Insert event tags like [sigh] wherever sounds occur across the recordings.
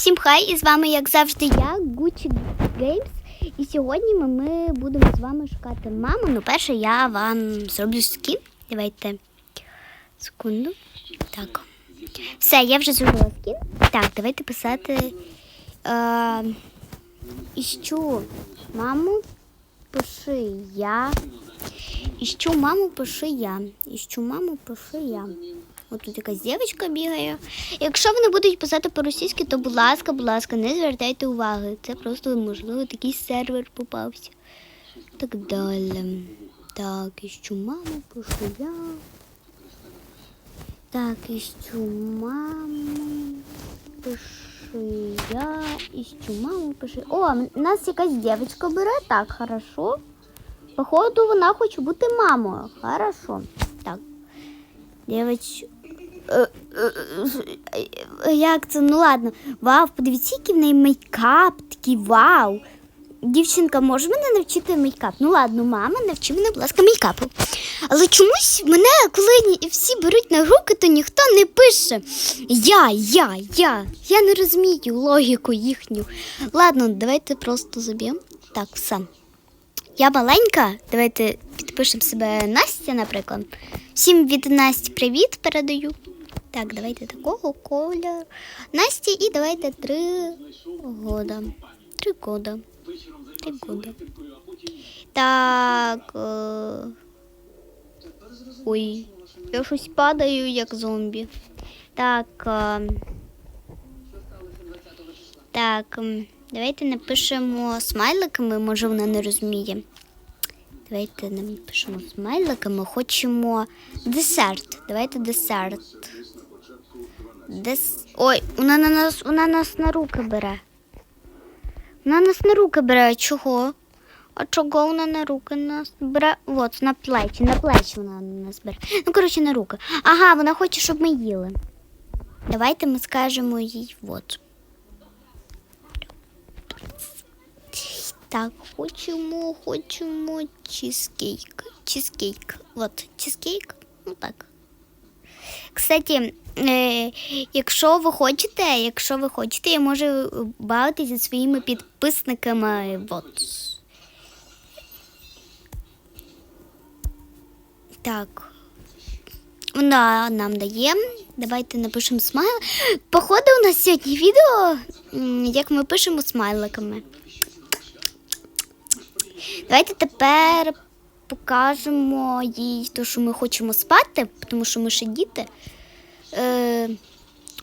Всім хай, і з вами, як завжди, я, Gucci Games. І сьогодні ми, ми будемо з вами шукати маму. Ну, перше я вам зроблю скін. Давайте секунду. Так. Все, я вже зробила скін. Так, давайте писати. Е, іщу маму, пиши я. Іщу маму, пиши я. Іщу маму, пиши я. От тут якась дівчинка бігає. Якщо вони будуть писати по-російськи, то будь ласка, будь ласка, не звертайте уваги. Це просто, можливо, такий сервер попався. Так далі. Так, іщу маму, пишу я. Так, іщу маму, пиши я, іщу маму, пиши. О, нас якась дівчинка бере, так, хорошо. Походу, вона хоче бути мамою. Хорошо. Так. Дівч... Е, е, е, Як це? Ну ладно. Вау, подивіться, який в неї мейкап, такий вау. Дівчинка, може мене навчити мейкап? Ну ладно, мама, навчи мене, будь ласка, мейкапу. Але чомусь мене, коли всі беруть на руки, то ніхто не пише. Я, я, я. Я не розумію логіку їхню. Ладно, давайте просто заб'ємо. Так, все. Я маленька. Давайте підпишемо себе Настя, наприклад. Всім від Насті привіт передаю. Так, давайте такого кольору. Насті і давайте три года. Три года. Три года. Так. Е... Ой, я щось падаю, як зомбі. Так. Е... Так, давайте напишемо смайликами, може вона не розуміє. Давайте напишемо смайликами. Хочемо десерт. Давайте десерт. Дес... Ой, вона на нас, вона нас на руки бере. Вона нас на руки бере. А Чого? А чого вона на руки нас бере? От, на плечі, на плечі вона нас бере. Ну, коротше, на руки. Ага, вона хоче, щоб ми їли. Давайте ми скажемо їй от. Так, хочемо, хочемо чизкейк. Чизкейк. От, чизкейк. Ну так. Кстати, е, якщо ви хочете, якщо ви хочете, я можу бавитися зі своїми підписниками. Вот. Так. Вона нам дає. Давайте напишемо смайл. Походу, у нас сьогодні відео, як ми пишемо смайликами. Давайте тепер покажемо їй те, що ми хочемо спати, тому що ми ще діти. Е,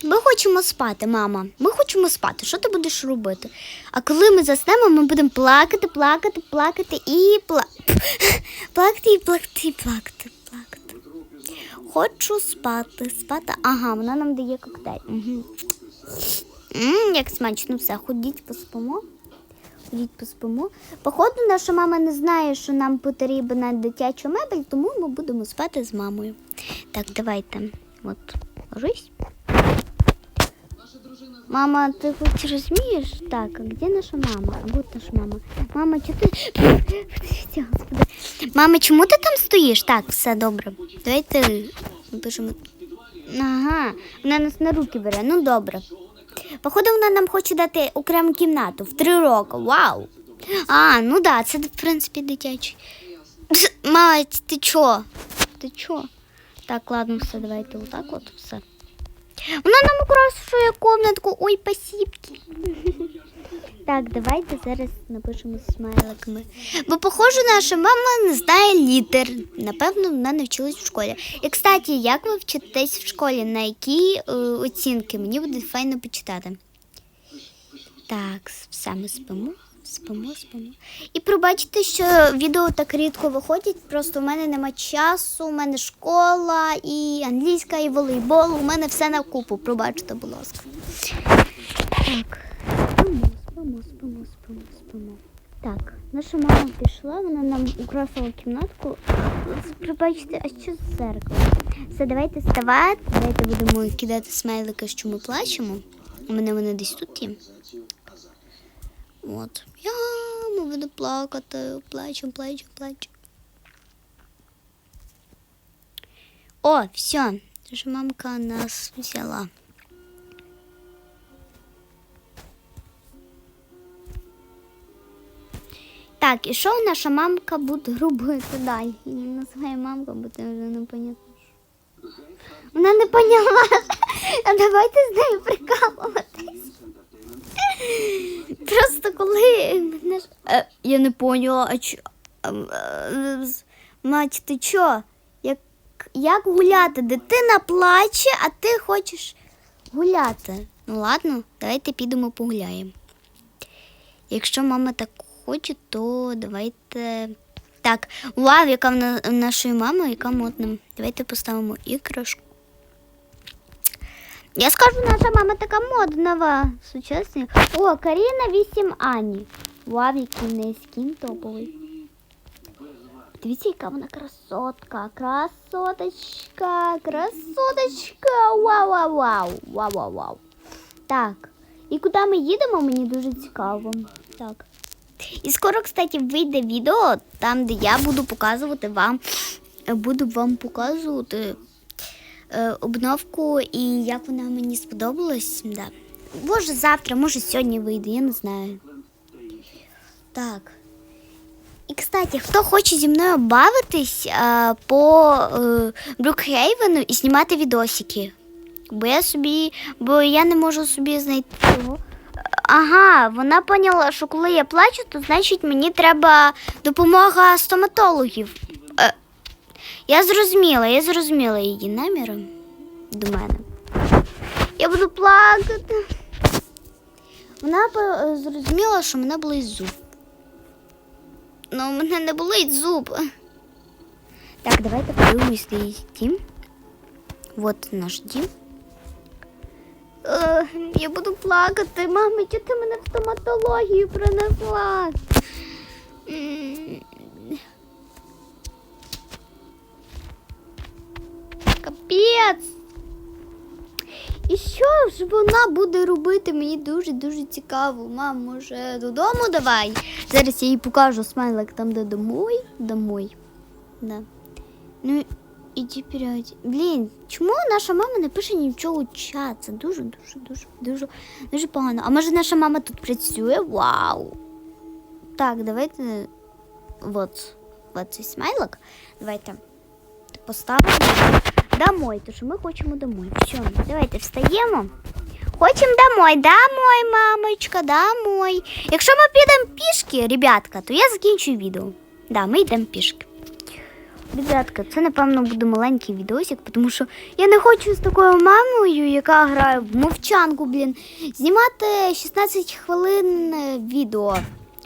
ми хочемо спати, мама. Ми хочемо спати. Що ти будеш робити? А коли ми заснемо, ми будемо плакати, плакати, плакати і пла... [laughs] плакати, і плакати, і плакати, плакати. Хочу спати, спати. Ага, вона нам дає коктейль. Угу. М, як смачно все. Ходіть поспимо. Ходіть поспимо. Походу, наша мама не знає, що нам потрібна дитяча мебель, тому ми будемо спати з мамою. Так, давайте. От, ложись. Мама, ти хоч розумієш? Так, а де наша мама? А вот наша мама. Мама, чого ти. Мама, чому ти там стоїш? Так, все добре. Давайте напишемо. Ага, вона нас на руки бере. Ну добре. Походу, вона нам хоче дати окрему кімнату в три роки. Вау! А, ну да, це в принципі дитячий. Мать, ти чо? Ти чо? Так, ладно, все, давайте отак от все. Вона нам украшує комнатку. Ой, пасібки. Так, давайте зараз напишемо смайликами. Бо, похоже, наша мама не знає літер. Напевно, вона не вчилась в школі. І, кстати, як ви вчитесь в школі? На які е, оцінки? Мені буде файно почитати. Так, ми спимо. Спимо, спимо. І пробачте, що відео так рідко виходять. Просто в мене нема часу, у мене школа, і англійська, і волейбол. У мене все на купу. Пробачте, будь ласка. Так. Спимо, спимо, спимо, спимо. Так, наша мама пішла, вона нам украсила кімнатку. Пробачте, а що з зеркало? Все, давайте вставати, давайте будемо кидати смайлики, що ми плачемо. У мене вони десь тут є. От. Я ми буду плакати, плачу, плачу, плачу. О, все, ж мамка нас взяла. Так, і що наша мамка буде? Я не називаю мамка, бо це вже не понятно. Вона не поняла. А давайте з нею прикалуватись. Просто коли Е, я не поняла, а чо. е, Мать, ти чо? Як, як гуляти? Дитина плаче, а ти хочеш гуляти. Ну ладно, давайте підемо погуляємо. Якщо мама так хоче, то давайте. Так, вау, яка в на- в нашої мами, яка модна. Давайте поставимо іграшку. Я скажу, наша мама така модна, сучасна. О, Каріна 8 Ані. Вау, який в неї скін топовий. Дивіться, яка вона красотка. Красоточка, красоточка. Вау, вау, вау, вау, вау, вау. Так. І куди ми їдемо, мені дуже цікаво. Так. І скоро, кстати, вийде відео там, де я буду показувати вам, буду вам показувати е, обновку і як вона мені сподобалась. Да. Може завтра, може сьогодні вийде, я не знаю. Так. І, кстати, хто хоче зі мною бавитись е, по е, Брукхейвену і знімати відосики? Бо я собі, бо я не можу собі знайти цього. Ага, вона поняла, що коли я плачу, то значить мені треба допомога стоматологів. Е, я зрозуміла, я зрозуміла її наміри до мене. Я буду плакати. Вона зрозуміла, що мене болить зуб. Ну, у мене не болить зуб. Так, давайте подивимось на її дім. Вот наш дім. Е, я буду плакати. Мама, чого ти мене в стоматологію принесла? Капець. І що ж вона буде робити? Мені дуже-дуже цікаво. Мам, може, додому давай. Зараз я їй покажу смайлик там, де домой. Домой. Да. Ну, іди вперед. Блін, чому наша мама не пише нічого у чат? Це дуже, дуже, дуже, дуже, дуже погано. А може наша мама тут працює? Вау. Так, давайте. Вот. Вот цей смайлик. Давайте поставимо домой, тому що ми хочемо домой. Все, давайте встаємо. Хочемо домой, домой, мамочка, домой. Якщо ми підемо пішки, ребятка, то я закінчу відео. Да, ми йдемо пішки. Ребятка, це напевно буде маленький відосик, тому що я не хочу з такою мамою, яка грає в мовчанку, блін, знімати 16 хвилин е, відео.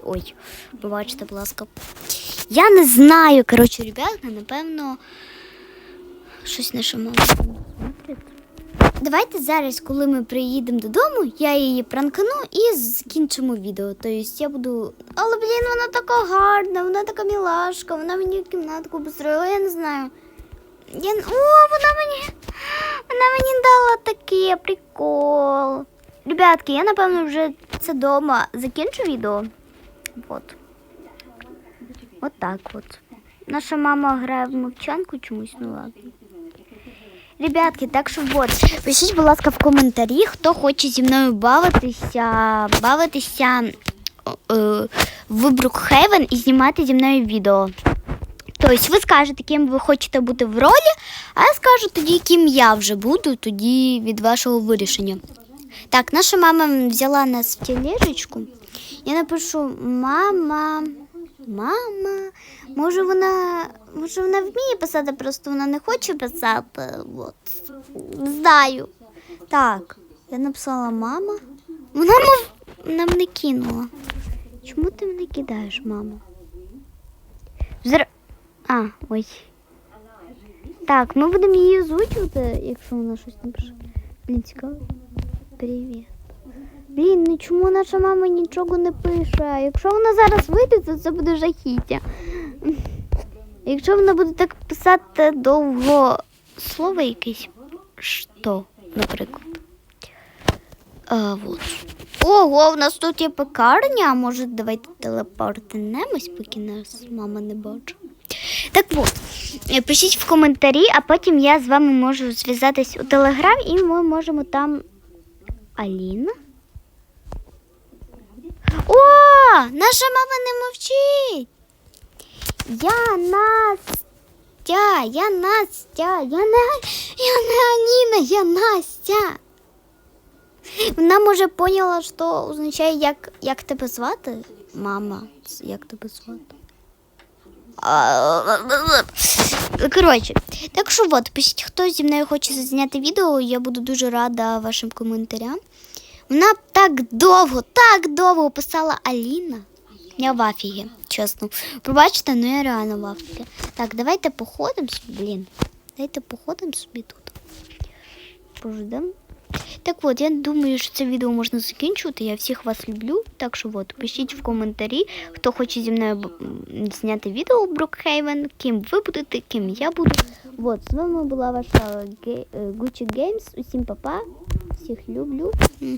Ой, побачите, будь ласка. Я не знаю, коротше, ребятка, напевно, щось наша мама. Давайте зараз, коли ми приїдемо додому, я її пранкану і закінчимо відео. Тобто я буду. Але блін, вона така гарна, вона така мілашка, вона мені кімнатку построїла, я не знаю. Я... О, вона мені. Вона мені дала таке прикол. Ребятки, я напевно вже це дома закінчу відео. Вот. От так от. Наша мама грає в мовчанку чомусь, ну ладно. Ребятки, так що вот, пишіть, будь ласка, в коментарі, хто хоче зі мною бавитися, бавитися е, в Брукхейвен і знімати зі мною відео. Тобто ви скажете, ким ви хочете бути в ролі, а я скажу тоді, ким я вже буду, тоді від вашого вирішення. Так, наша мама взяла нас в тележечку. Я напишу мама, мама. Може вона, може вона вміє писати, просто вона не хоче писати. От. Знаю. Так, я написала мама. Вона мов, вона мене кинула. Чому ти мене кидаєш, мама? Зр... А, ой. Так, ми будемо її озвучувати, якщо вона щось напише. Блін, цікаво. Привіт. Блін, чому наша мама нічого не пише? Якщо вона зараз вийде, то це буде жахіття. Якщо вона буде так писати довго слово якесь, що, наприклад. А, вот. Ого, у нас тут є пекарня, а може давайте телепортнемось, поки нас мама не бачить. Так от, пишіть в коментарі, а потім я з вами можу зв'язатись у Телеграм і ми можемо там. Аліна? О, Наша мама не мовчить. Я Настя, я Настя, я не, я не Аніна, я Настя. Вона може поняла, що означає, як, як тебе звати? Мама, як тебе звати? Коротше, так що от, пишіть, хто зі мною хоче зняти відео, я буду дуже рада вашим коментарям. Вона так довго, так довго писала Аліна. Я в афігі, чесно. Пробачте, ну я реально в афігі. Так, давайте походимо собі, блін. Давайте походимо собі тут. Пождемо. Так от, я думаю, що це відео можна закінчувати. Я всіх вас люблю. Так що от, пишіть в коментарі, хто хоче зі мною б- м, зняти відео Брукхейвен, ким ви будете, ким я буду. От, з вами була ваша Ге- е, Gucci Games. Усім па-па. Всіх люблю. М.